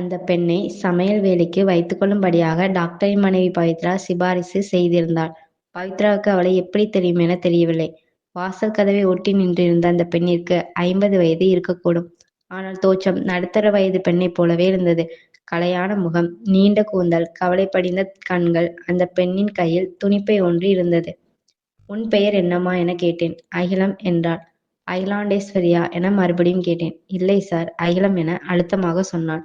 அந்த பெண்ணை சமையல் வேலைக்கு வைத்துக்கொள்ளும்படியாக டாக்டரின் மனைவி பவித்ரா சிபாரிசு செய்திருந்தாள். பவித்ராவுக்கு அவளை எப்படி தெரியும் என தெரியவில்லை. வாசல் கதவை ஒட்டி நின்றிருந்த அந்த பெண்ணிற்கு ஐம்பது வயது இருக்கக்கூடும். ஆனால் தோற்றம் நடுத்தர வயது பெண்ணைப் போலவே இருந்தது. கலையான முகம், நீண்ட கூந்தல், கவலை படிந்த கண்கள். அந்த பெண்ணின் கையில் துணிப்பை ஒன்று இருந்தது. உன் பெயர் என்னம்மா என கேட்டேன். அகிலம் என்றாள். அகிலாண்டேஸ்வரியா என மறுபடியும் கேட்டேன். இல்லை சார் அகிலம் என அழுத்தமாக சொன்னாள்.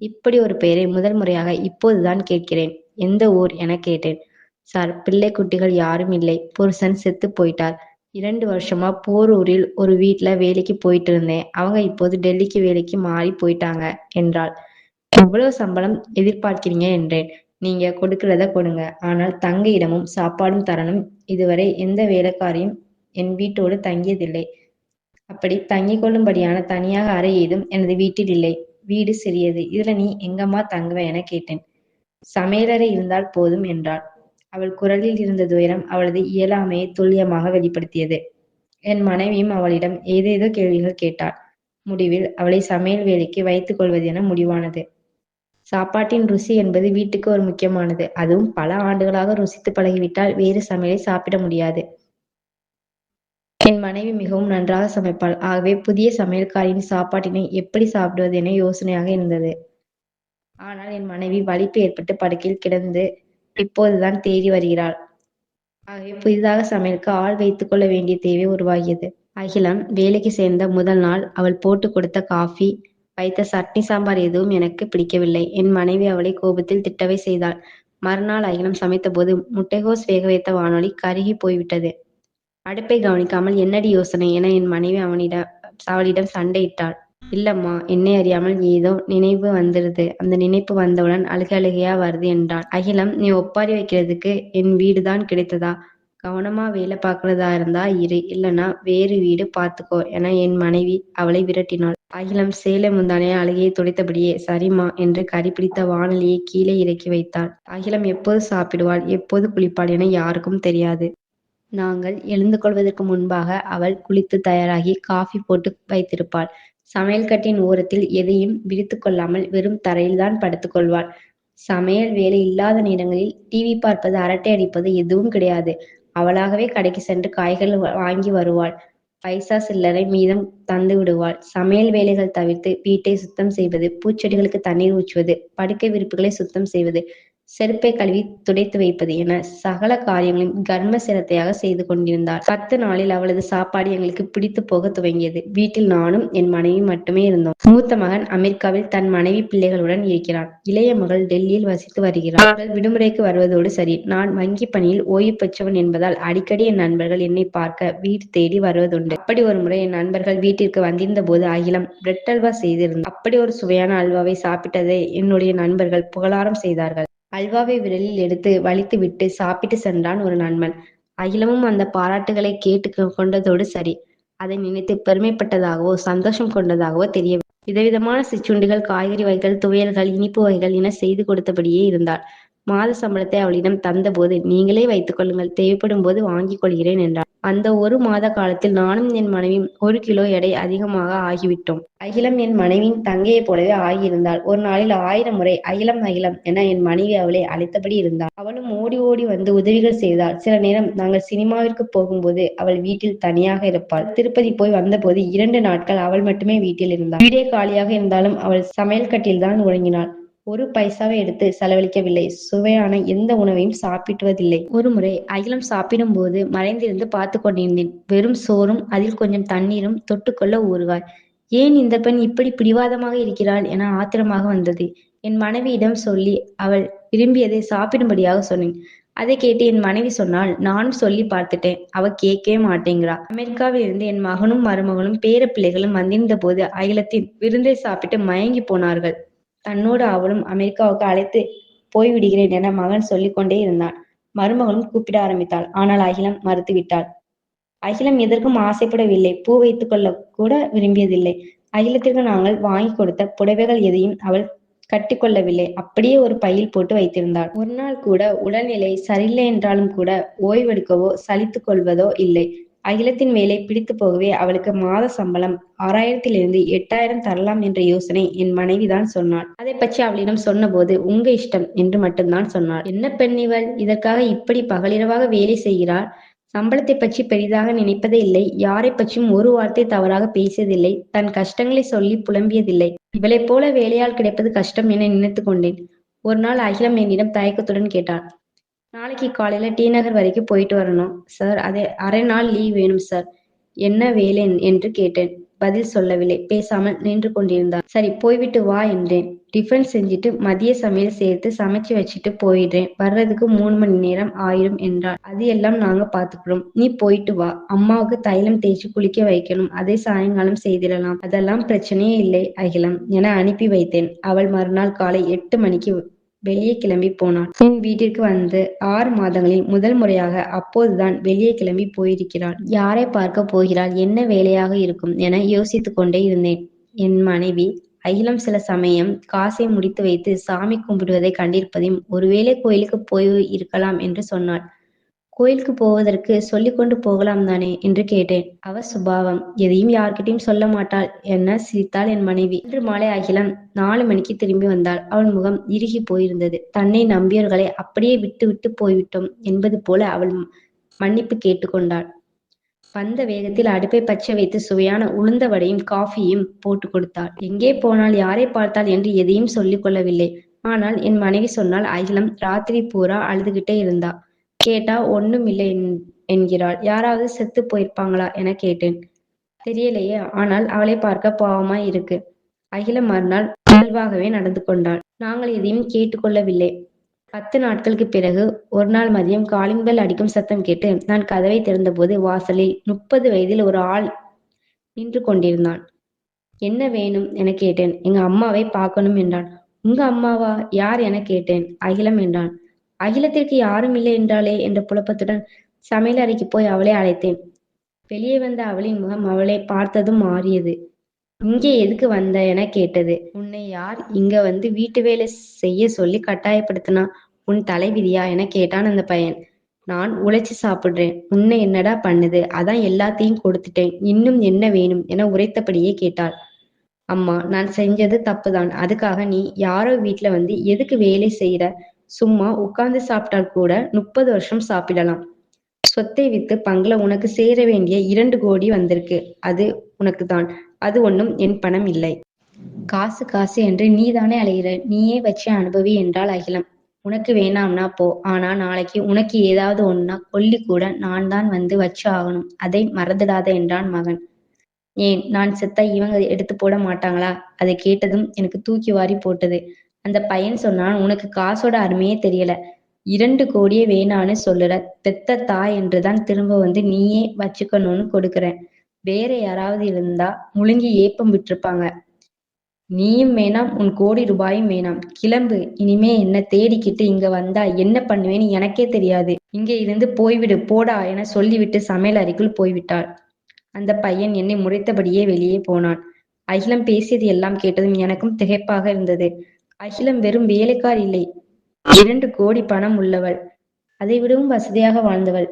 இப்படி ஒரு பெயரை முதல் முறையாக இப்போதுதான் கேட்கிறேன். எந்த ஊர் எனக் கேட்டேன். சார் பிள்ளை குட்டிகள் யாரும் இல்லை. புருஷன் செத்து போயிட்டார். இரண்டு வருஷமா போரூரில் ஒரு வீட்ல வேலைக்கு போயிட்டு இருந்தேன் அவங்க இப்போது டெல்லிக்கு வேலைக்கு மாறி போயிட்டாங்க என்றாள். எவ்வளவு சம்பளம் எதிர்பார்க்கிறீங்க என்றேன். நீங்க கொடுக்கிறத கொடுங்க. ஆனால் தங்க இடமும் சாப்பாடும் தரணும். இதுவரை எந்த வேலைக்காரியும் என் வீட்டோடு தங்கியதில்லை. அப்படி தங்கிக் கொள்ளும்படியான தனியாக அறை ஏதும் எனது வீட்டில் இல்லை. வீடு சிறியது. இதுல நீ எங்கம்மா தங்குவ எனக் கேட்டேன். சமையலறை இருந்தால் போதும் என்றாள். அவள் குரலில் இருந்த துயரம் அவளது இயலாமையை துல்லியமாக வெளிப்படுத்தியது. என் மனைவியும் அவளிடம் ஏதேதோ கேள்விகள் கேட்டாள். முடிவில் அவளை சமையல் வேலைக்கு வைத்துக் என முடிவானது. சாப்பாட்டின் ருசி என்பது வீட்டுக்கு ஒரு முக்கியமானது. அதுவும் பல ஆண்டுகளாக ருசித்து பழகிவிட்டால் வேறு சமையலை சாப்பிட முடியாது. என் மனைவி மிகவும் நன்றாக சமைப்பாள். ஆகவே புதிய சமையல்காரியின் சாப்பாட்டினை எப்படி சாப்பிடுவது என யோசனையாக இருந்தது. ஆனால் என் மனைவி வலிப்பு ஏற்பட்டு படுக்கையில் கிடந்து இப்போதுதான் தேறி வருகிறாள். ஆகவே புதிதாக சமையலுக்கு ஆள் வைத்துக் கொள்ள வேண்டிய தேவை உருவாகியது. அகிலம் வேலைக்கு சேர்ந்த முதல் நாள் அவள் போட்டுக் கொடுத்த காஃபி, வைத்த சட்னி சாம்பார் எதுவும் எனக்கு பிடிக்கவில்லை. என் மனைவி அவளை கோபத்தில் திட்டவே செய்தாள். மறுநாள் அகிலம் சமைத்தபோது முட்டைகோஸ் வேக வைத்த வானொலி கருகிப் போய்விட்டது. அடுப்பை கவனிக்காமல் என்னடி யோசனை என என் மனைவி அவனிடம் அவளிடம் சண்டையிட்டாள். இல்லம்மா என்னை அறியாமல் ஏதோ நினைவு வந்துருது. அந்த நினைப்பு வந்தவுடன் அழுகை அழுகையா வருது என்றாள். அகிலம் நீ ஒப்பாரி வைக்கிறதுக்கு என் வீடுதான் கிடைத்ததா? கவனமா வேலை பார்க்கறதா இருந்தா இரு. இல்லனா வேறு வீடு பார்த்துக்கோ என என் மனைவி அவளை விரட்டினாள். அகிலம் சேலை முந்தானே அழுகையை துடைத்தபடியே சரிம்மா என்று கரிபிடித்த வானலியை கீழே இறக்கி வைத்தாள். அகிலம் எப்போது சாப்பிடுவாள், எப்போது குளிப்பாள் என யாருக்கும் தெரியாது. நாங்கள் எழுந்து கொள்வதற்கு முன்பாக அவள் குளித்து தயாராகி காஃபி போட்டு வைத்திருப்பாள். சமையல் கட்டின் ஓரத்தில் எதையும் விரித்துக் கொள்ளாமல் வெறும் தரையில்தான் படுத்துக் கொள்வாள். சமையல் வேலை இல்லாத நேரங்களில் டிவி பார்ப்பது அரட்டை அடிப்பது எதுவும் கிடையாது. அவளாகவே கடைக்கு சென்று காய்கள் வாங்கி வருவாள். பைசா சில்லறை மீதம் தந்து விடுவாள். சமையல் வேலைகள் தவிர்த்து வீட்டை சுத்தம் செய்வது, பூச்செடிகளுக்கு தண்ணீர் ஊற்றுவது, படுக்கை விரிப்புகளை சுத்தம் செய்வது, செருப்பை கழுவி துடைத்து வைப்பது என சகல காரியங்களையும் கர்ம சிரத்தையாக செய்து கொண்டிருந்தார் பத்து நாளில் அவளது சாப்பாடு எங்களுக்கு பிடித்து போக துவங்கியது. வீட்டில் நானும் என் மனைவியும் மட்டுமே இருந்தோம். மூத்த மகன் அமெரிக்காவில் தன் மனைவி பிள்ளைகளுடன் இருக்கிறான். இளைய மகள் டெல்லியில் வசித்து வருகிறார் விடுமுறைக்கு வருவதோடு சரி. நான் வங்கிப் பணியில் ஓய்வு பெற்றவன் என்பதால் அடிக்கடி என் நண்பர்கள் என்னை பார்க்க வீடு தேடி வருவதுண்டு. அப்படி ஒருமுறை என் நண்பர்கள் வீட்டிற்கு வந்திருந்தபோது அகிலம் பிரெட் அல்வா செய்திருந்தாள். அப்படி ஒரு சுவையான அல்வாவை சாப்பிட்டதை என்னுடைய நண்பர்கள் புகழாரம் செய்தார்கள். அல்வாவை விரலில் எடுத்து வலித்துவிட்டு சாப்பிட்டு சென்றான் ஒரு நண்பன். அகிலமும் அந்த பாராட்டுகளை கேட்டு கொண்டதோடு சரி. அதை நினைத்து பெருமைப்பட்டதாகவோ சந்தோஷம் கொண்டதாகவோ தெரிய விதவிதமான சிற்றுண்டிகள், காய்கறி வகைகள், துவையல்கள், இனிப்பு வகைகள் என செய்து கொடுத்தபடியே இருந்தாள். மாத சம்பளத்தை அவளிடம் தந்தபோது நீங்களே வைத்துக் கொள்ளுங்கள். தேவைப்படும் போது வாங்கிக் கொள்கிறேன் என்றார் அந்த ஒரு மாத காலத்தில் நானும் என் மனைவியும் ஒரு கிலோ எடை அதிகமாக ஆகிவிட்டோம். அகிலம் என் மனைவியின் தங்கையைப் போலவே ஆகியிருந்தாள். ஒரு நாளில் ஆயிரம் முறை அகிலம் அகிலம் என என் மனைவி அவளை அழைத்தபடி இருந்தாள். அவளும் ஓடி ஓடி வந்து உதவிகள் செய்தாள். சில நேரம் நாங்கள் சினிமாவிற்கு போகும்போது அவள் வீட்டில் தனியாக இருப்பாள். திருப்பதி போய் வந்தபோது இரண்டு நாட்கள் அவள் மட்டுமே வீட்டில் இருந்தாள். வீடே காலியாக இருந்தாலும் அவள் சமையல் கட்டில்தான் உறங்கினாள். ஒரு பைசாவை எடுத்து செலவழிக்கவில்லை. சுவையான எந்த உணவையும் சாப்பிட்டுவதில்லை ஒரு முறை அகிலம் சாப்பிடும்போது மறைந்திருந்து பார்த்து கொண்டிருந்தேன். வெறும் சோறும் அதில் கொஞ்சம் தண்ணீரும் தொட்டுக்கொள்ள ஊறுகாய். ஏன் இந்த பெண் இப்படி பிடிவாதமாக இருக்கிறாள் என ஆத்திரமாக வந்தது. என் மனைவியிடம் சொல்லி அவள் விரும்பியதை சாப்பிடும்படியாக சொன்னேன். அதைக் கேட்டு என் மனைவி சொன்னால் நானும் சொல்லி பார்த்துட்டேன். அவ கேட்கவே மாட்டேங்கிறா. அமெரிக்காவில் இருந்து என் மகனும் மருமகளும் வந்திருந்த வந்திருந்தபோது அகிலத்தின் விருந்தை சாப்பிட்டு மயங்கிப் போனார்கள். தன்னோடு அவளும் அமெரிக்காவுக்கு அழைத்து போய்விடுகிறேன் என மகன் சொல்லிக் கொண்டே இருந்தான். மருமகளும் கூப்பிட ஆரம்பித்தாள். ஆனால் அகிலம் மறுத்துவிட்டாள். அகிலம் எதற்கும் ஆசைப்படவில்லை. பூ வைத்துக் கொள்ள கூட விரும்பியதில்லை. அகிலத்திற்கு நாங்கள் வாங்கிக் கொடுத்த புடவைகள் எதையும் அவள் கட்டிக் கொள்ளவில்லை. அப்படியே ஒரு பையில் போட்டு வைத்திருந்தாள். ஒரு நாள் கூட உடல்நிலை சரியில்லையென்றாலும் கூட ஓய்வெடுக்கவோ சலித்துக் கொள்வதோ இல்லை. அகிலத்தின் வேலை பிடித்து போகவே அவளுக்கு மாத சம்பளம் ஆறாயிரத்திலிருந்து எட்டாயிரம் தரலாம் என்ற யோசனை என் மனைவிதான் சொன்னாள். அதை பற்றி அவளிடம் சொன்னபோது உங்க இஷ்டம் என்று மட்டும்தான் சொன்னாள். என்ன பெண் இவள்? இதற்காக இப்படி பகலிரவாக வேலை செய்கிறாள்? சம்பளத்தை பற்றி பெரிதாக நினைப்பதே இல்லை. யாரை பற்றியும் ஒரு வார்த்தை தவறாக பேசியதில்லை. தன் கஷ்டங்களை சொல்லி புலம்பியதில்லை. இவளைப் போல வேலையால் கிடைப்பது கஷ்டம் என நினைத்து கொண்டேன். ஒரு நாள் அகிலம் என்னிடம் தயக்கத்துடன் கேட்டாள். நாளைக்கு காலையில டி நகர் வரைக்கும் போயிட்டு வரணும். சார் அதே அரை நாள் லீவ் வேணும் சார். என்ன வேலை என்று கேட்டேன். பதில் சொல்லவில்லை. பேசாமல் நின்று கொண்டிருந்தார். சரி போய்விட்டு வா என்றேன். டிஃபன் செஞ்சுட்டு மதிய சமையல் சேர்த்து சமைச்சு வச்சுட்டு போயிடுறேன். வர்றதுக்கு மூணு மணி நேரம் ஆயிரும் என்றார் அது எல்லாம் நாங்க பாத்துக்கிறோம் நீ போயிட்டு வா. அம்மாவுக்கு தைலம் தேய்ச்சி குளிக்க வைக்கணும். அதை சாயங்காலம் செய்திடலாம். அதெல்லாம் பிரச்சனையே இல்லை அகிலம் என அனுப்பி வைத்தேன். அவள் மறுநாள் காலை எட்டு மணிக்கு வெளியே கிளம்பி போனாள் என் வீட்டிற்கு வந்து ஆறு மாதங்களில் முதல் முறையாக அப்போதுதான் வெளியே கிளம்பி போயிருக்கிறாள். யாரை பார்க்க போகிறாள்? என்ன வேலையாக இருக்கும் என யோசித்து கொண்டே இருந்தேன். என் மனைவி அகிலம் சில சமயம் காசை முடித்து வைத்து சாமி கும்பிடுவதை கண்டிருப்பதையும் ஒருவேளை கோயிலுக்கு போய் இருக்கலாம் என்று சொன்னாள். கோயிலுக்கு போவதற்கு சொல்லிக் கொண்டு போகலாம் தானே? என்று கேட்டேன். அவ சுபாவம். எதையும் யார்கிட்டையும் சொல்ல மாட்டாள். என்ன சிரித்தாள் என் மனைவி. இன்று மாலை அகிலம் நாலு மணிக்கு திரும்பி வந்தாள். அவள் முகம் இறுகி போயிருந்தது. தன்னை நம்பியவர்களை அப்படியே விட்டு விட்டு போய்விட்டோம் என்பது போல அவள் மன்னிப்பு கேட்டுக்கொண்டாள். வந்த வேகத்தில் அடுப்பை பச்சை வைத்து சுவையான உளுந்த வடையும் காஃபியும் போட்டு கொடுத்தாள். எங்கே போனால் யாரை பார்த்தாள் என்று எதையும் சொல்லிக் கொள்ளவில்லை. ஆனால் என் மனைவி சொன்னால் அகிலம் ராத்திரி பூரா அழுதுகிட்டே இருந்தா. கேட்டா ஒண்ணும் இல்லை என்கிறாள். யாராவது செத்து போயிருப்பாங்களா என கேட்டேன். தெரியலையே ஆனால் அவளை பார்க்க பாவமா இருக்கு. அகிலம் மறுநாள் இயல்பாகவே நடந்து கொண்டாள். நாங்கள் எதையும் கேட்டுக்கொள்ளவில்லை பத்து நாட்களுக்கு பிறகு ஒரு நாள் மதியம் காலிங் பெல் அடிக்கும் சத்தம் கேட்டு நான் கதவை திறந்தபோது வாசலில் முப்பது வயதில் ஒரு ஆள் நின்று கொண்டிருந்தான். என்ன வேணும்? என கேட்டேன். எங்க அம்மாவை பார்க்கணும் என்றான். உங்க அம்மாவா? யார்? என கேட்டேன். அகிலம் என்றான். அகிலத்திற்கு யாரும் இல்லை என்றாலே என்ற புழப்பத்துடன் சமையல் அறைக்கு போய் அவளை அழைத்தேன். வெளியே வந்த அவளின் முகம் அவளை பார்த்ததும் மாறியது. இங்கே எதுக்கு வந்த? என கேட்டது. உன்னை யார் இங்க வந்து வீட்டு வேலை செய்ய சொல்லி கட்டாயப்படுத்தினா உன் தலைவிதியா? என கேட்டான் அந்த பையன். நான் உழைச்சி சாப்பிடுறேன். உன்னை என்னடா பண்ணுது? அதான் எல்லாத்தையும் கொடுத்துட்டேன். இன்னும் என்ன வேணும்? என உரைத்தபடியே கேட்டாள். அம்மா நான் செஞ்சது தப்புதான். அதுக்காக நீ யாரோ வீட்டுல வந்து எதுக்கு வேலை செய்யற சும்மா உட்கார்ந்து சாப்பிட்டால் கூட முப்பது வருஷம் சாப்பிடலாம். சொத்தை வித்து பங்கள உனக்கு சேர வேண்டிய இரண்டு கோடி வந்திருக்கு. அது உனக்கு தான் அது ஒண்ணும் என் பணம் இல்லை. காசு காசு என்று நீதானே அலைகிற நீயே வச்சு அனுபவி என்றால் அகிலம். உனக்கு வேணாம்னா போ. ஆனா நாளைக்கு உனக்கு ஏதாவது ஒண்ணுனா கொல்லி கூட நான் தான் வந்து வச்சு ஆகணும். அதை மறந்துடாத என்றான் மகன். ஏன்? நான் செத்தா இவங்க எடுத்து போட மாட்டாங்களா? அதை கேட்டதும் எனக்கு தூக்கி வாரி போட்டது. அந்த பையன் சொன்னான் உனக்கு காசோட அருமையே தெரியல. இரண்டு கோடியே வேணான்னு சொல்லுற பெத்த தாய் என்றுதான் திரும்ப வந்து நீயே வச்சுக்கணும்னு கொடுக்குறேன். வேற யாராவது இருந்தா முழுங்கி ஏப்பம் விட்டிருப்பாங்க. நீயும் வேணாம் உன் கோடி ரூபாயும் வேணாம். கிளம்பு. இனிமே என்ன தேடிக்கிட்டு இங்க வந்தா என்ன பண்ணுவேன்னு எனக்கே தெரியாது. இங்க இருந்து போய்விடு போடா என சொல்லிவிட்டு சமையல் அறைக்குள் போய்விட்டாள். அந்த பையன் என்னை முறைத்தபடியே வெளியே போனான். அகிலம் பேசியது எல்லாம் கேட்டதும் எனக்கும் திகைப்பாக இருந்தது. அகிலம் வெறும் வேலைக்கார் இல்லை. இரண்டு கோடி பணம் உள்ளவள். அதை விடவும் வசதியாக வாழ்ந்தவள்.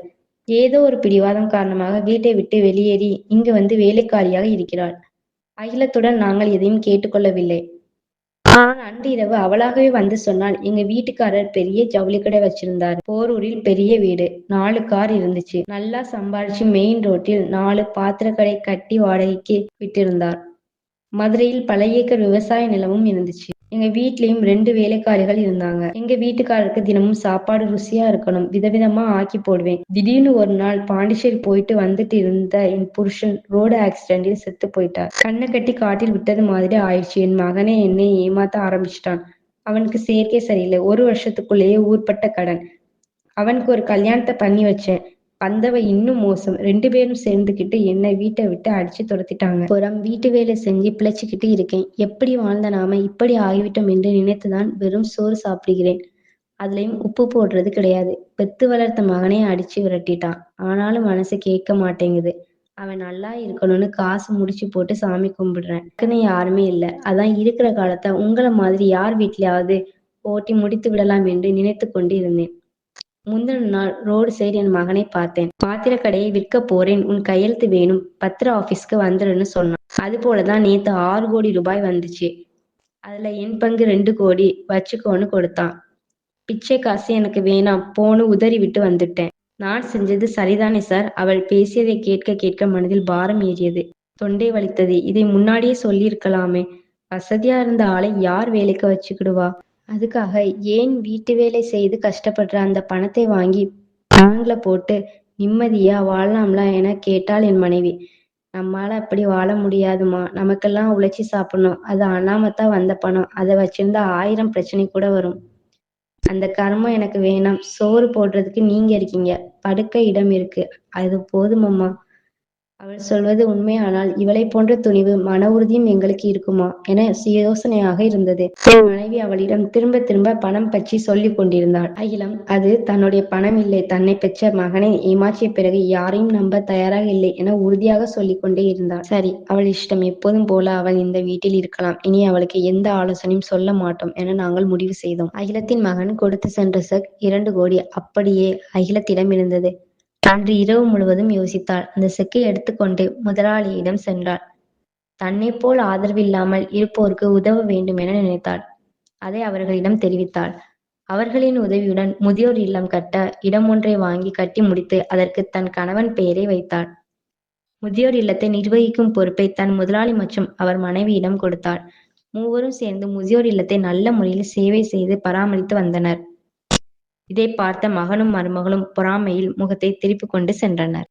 ஏதோ ஒரு பிடிவாதம் காரணமாக வீட்டை விட்டு வெளியேறி இங்கு வந்து வேலைக்காரியாக இருக்கிறாள். அகிலத்துடன் நாங்கள் எதையும் கேட்டுக்கொள்ளவில்லை. ஆனால் அன்று இரவு அவளாகவே வந்து சொன்னால் எங்க வீட்டுக்காரர் பெரிய ஜவுளி கடை வச்சிருந்தார். போரூரில் பெரிய வீடு. நாலு கார் இருந்துச்சு. நல்லா சம்பாரிச்சு மெயின் ரோட்டில் நாலு பாத்திர கடை கட்டி வாடகைக்கு விட்டிருந்தார். மதுரையில் பல ஏக்கர் விவசாய நிலமும் இருந்துச்சு. எங்க வீட்லயும் ரெண்டு வேலைக்காரிகள் இருந்தாங்க. எங்க வீட்டுக்காரருக்கு தினமும் சாப்பாடு ருசியா இருக்கணும். விதவிதமா ஆக்கி போடுவேன். திடீர்னு ஒரு நாள் பாண்டிச்சேரி போயிட்டு வந்துட்டு இருந்த என் புருஷன் ரோடு ஆக்சிடென்டில் செத்து போயிட்டார். கண்ணை கட்டி காட்டில் விட்டது மாதிரி ஆயிடுச்சு. என் மகனே என்னை ஏமாத்த ஆரம்பிச்சிட்டான். அவனுக்கு செயற்கை சரியில்லை. ஒரு வருஷத்துக்குள்ளேயே ஊர்பட்ட கடன். அவனுக்கு ஒரு கல்யாணத்தை பண்ணி வச்சேன். வந்தவ இன்னும் மோசம். ரெண்டு பேரும் சேர்ந்துக்கிட்டு என்னை வீட்டை விட்டு அடிச்சு துரத்திட்டாங்க. புறம் வீட்டு வேலை செஞ்சு பிழைச்சிக்கிட்டு இருக்கேன். எப்படி வாழ்ந்த நாம இப்படி ஆகிவிட்டோம் என்று நினைத்துதான் வெறும் சோறு சாப்பிடுகிறேன். அதுலயும் உப்பு போடுறது கிடையாது. பெத்து வளர்த்த மகனே அடிச்சு விரட்டிட்டான். ஆனாலும் மனசு கேட்க மாட்டேங்குது. அவன் நல்லா இருக்கணும்னு காசு முடிச்சு போட்டு சாமி கும்பிடுறேன். இருக்குன்னு யாருமே இல்லை. அதான் இருக்கிற காலத்தை உங்களை மாதிரி யார் வீட்லயாவது ஓட்டி முடித்து விடலாம் என்று நினைத்து கொண்டு இருந்தேன் முந்தின நாள் ரோடு சைடு என் மகனை பார்த்தேன். பாத்திர கடையை விற்க போறேன். உன் கையெழுத்து வேணும். பத்திர ஆபீஸ்க்கு வந்துடுன்னு சொன்னான். அது போலதான் நேத்து ஆறு கோடி ரூபாய் வந்துச்சு. அதுல என் பங்கு ரெண்டு கோடி வச்சுக்கோன்னு கொடுத்தான். பிச்சை காசு எனக்கு வேணாம். போன்னு உதறி விட்டு வந்துட்டேன். நான் செஞ்சது சரிதானே சார்? அவள் பேசியதை கேட்க கேட்க மனதில் பாரம் ஏறியது. தொண்டை வலித்தது. இதை முன்னாடியே சொல்லியிருக்கலாமே. வசதியா இருந்த ஆளை யார் வேலைக்கு வச்சுக்கிடுவா? அதுக்காக ஏன் வீட்டு வேலை செய்து கஷ்டப்படுற அந்த பணத்தை வாங்கி பேங்க்ல போட்டு நிம்மதியா வாழலாம்லாம் என கேட்டாள் என் மனைவி. நம்மால அப்படி வாழ முடியாதுமா. நமக்கெல்லாம் உழைச்சி சாப்பிடணும். அது அனாமத்தா வந்த பணம். அதை வச்சிருந்தா ஆயிரம் பிரச்சனை கூட வரும். அந்த கர்மம் எனக்கு வேணாம். சோறு போடுறதுக்கு நீங்க இருக்கீங்க. படுக்க இடம் இருக்கு. அது போதுமம்மா அவள் சொல்வது உண்மையானால் இவளை போன்ற துணிவு மன உறுதியும் எங்களுக்கு இருக்குமா? என யோசனையாக இருந்தது. என் மனைவி அவளிடம் திரும்ப திரும்ப பணம் பற்றி சொல்லிக் கொண்டிருந்தாள். அகிலம் அது தன்னுடைய பணம் இல்லை தன்னை பெற்ற மகனை ஏமாற்றிய பிறகு யாரையும் நம்ப தயாராக இல்லை என உறுதியாக சொல்லிக் கொண்டே இருந்தாள். சரி அவள் இஷ்டம் எப்போதும் போல அவள் இந்த வீட்டில் இருக்கலாம். இனி அவளுக்கு எந்த ஆலோசனையும் சொல்ல மாட்டோம் என நாங்கள் முடிவு செய்தோம். அகிலத்தின் மகன் கொடுத்து சென்ற செக் இரண்டு கோடி அப்படியே அகிலத்திடம் இருந்தது. அன்று இரவு முழுவதும் யோசித்தாள். அந்த செக்கை எடுத்துக்கொண்டு முதலாளியிடம் சென்றாள். தன்னை போல் ஆதரவில்லாமல் இருப்போருக்கு உதவ வேண்டும் என நினைத்தாள். அதை அவர்களிடம் தெரிவித்தாள். அவர்களின் உதவியுடன் முதியோர் இல்லம் கட்ட இடம் ஒன்றை வாங்கி கட்டி முடித்து அதற்கு தன் கணவன் பெயரை வைத்தாள். முதியோர் இல்லத்தை நிர்வகிக்கும் பொறுப்பை தன் முதலாளி மற்றும் அவர் மனைவியிடம் கொடுத்தாள். மூவரும் சேர்ந்து முதியோர் இல்லத்தை நல்ல முறையில் சேவை செய்து பராமரித்து வந்தனர். இதை பார்த்த மகனும் மருமகளும் பொறாமையில் முகத்தை திருப்பிக் கொண்டு சென்றனர்.